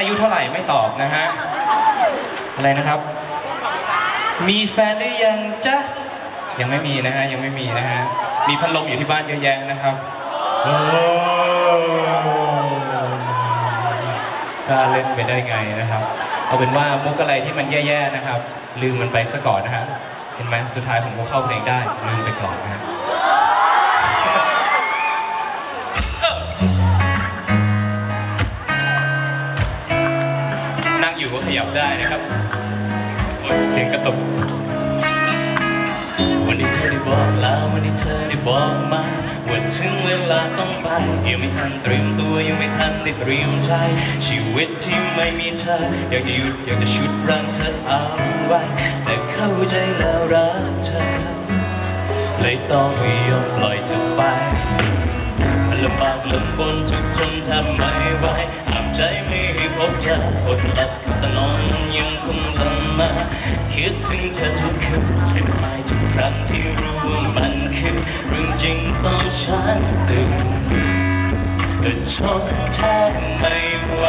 อายุเท่าไหร่ไม่ตอบนะฮะ อะไรนะครับ มีแฟนหรือยังจ๊ะ ยังไม่มีนะฮะ ยังไม่มีนะฮะ มีพัดลมอยู่ที่บ้านเยอะแยะนะครับโอ้กล้าเล่นไปได้ไงนะครับ เอาเป็นว่ามุกอะไรที่มันแย่ๆนะครับ ลืมมันไปซะก่อนนะฮะ เห็นไหมสุดท้ายผมก็เข้าเพลงได้ลืมไปก่อนนะฮะ อยู่ก็ขยับได้นะครับโอ๊ยเสียงกระตุกวันที่เธอได้บอกลาวันที่เธอได้บอกมาว่าถึงเวลาต้องไปยังไม่ทันเตรียมตัวยังไม่ทันได้เตรียมใจ ชีวิตที่ไม่มีเธออยากจะหยุดอยากจะชุดรังเธอเอาไว้แต่เข้าใจแล้วรักเธอเลยต้องไม่ยอมปล่อยเธอไปลำบากลำบนทุกทนทำไม่ไหวห้ามใจไม่ให้พบเธออดหลับ กับตานอนยังคงลำมา คิดถึงเธอทุกคืนเจ็บไปทุกครั้งที่รู้ว่ามันคือเรื่องจริงต้องฉันตื่นแต่ทนแทบไม่ไหว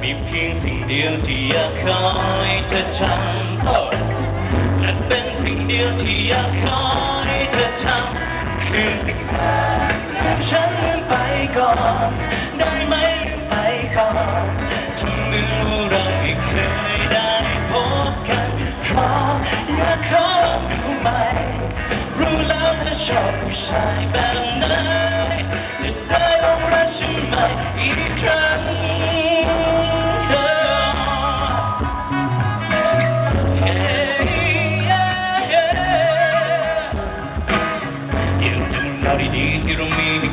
มีเพียงสิ่งเดียวที่อยากขอให้เธอจำและเป็นสิ่งเดียวที่อยากขอให้เธอทำคือ ชอบผู้ชายแบบไหนจะได้ลองรักฉันใหม่อีกครั้ง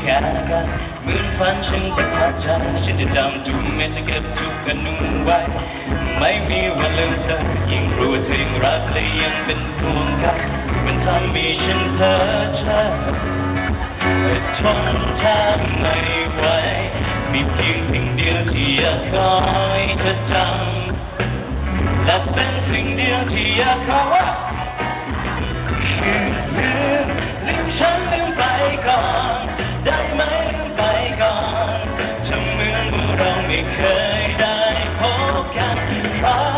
แค่กันเหมือนฝันฉันประทับใจฉันจะจำจุกแม้จะเก็บทุกอนุไว้ ไม่มีวันลืมเธอ ยิ่งรู้ว่าเธอยังรักและยังเป็นห่วงกัน มันทำให้ฉันเพ้อเจ้อทนแทบไม่ไหวมีเพียงสิ่งเดียวที่อยากขอให้เธอจำและเป็นสิ่งเดียวที่อยากขอ ไม่เคยได้พบกันเพราะ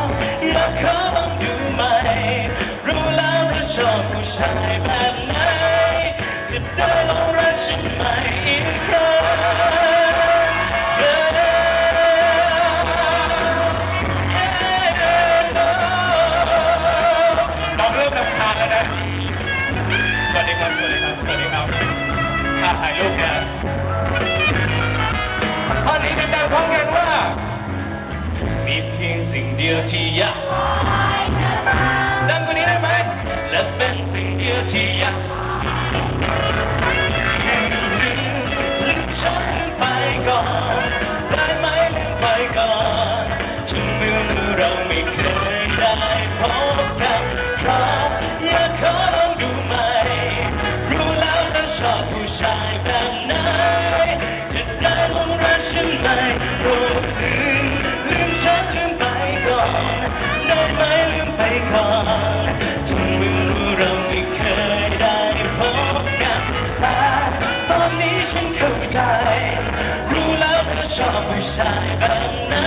อยากขอลองดูไหม รู้แล้วเธอชอบผู้ชายแบบไหน จะได้ลองรักฉันใหม่อีกครั้ง น้องเริ่มรำคาญแล้วนะ สวัสดีครับ สวัสดีครับ สวัสดีครับถ่ายรูปเนี่ย ที่อยากลืมฉันลืมไปก่อน ได้ไหมลืมไปก่อนถึงเมื่อเราไม่เคยได้พบกันเพราะอยากขอลองดูไหม รู้แล้วเธอชอบผู้ชายแบบไหน จะได้ลองรักฉันไหมโปรดลืมลืมฉันลืมไปก่อนได้ไหมลืมไปก่อน ต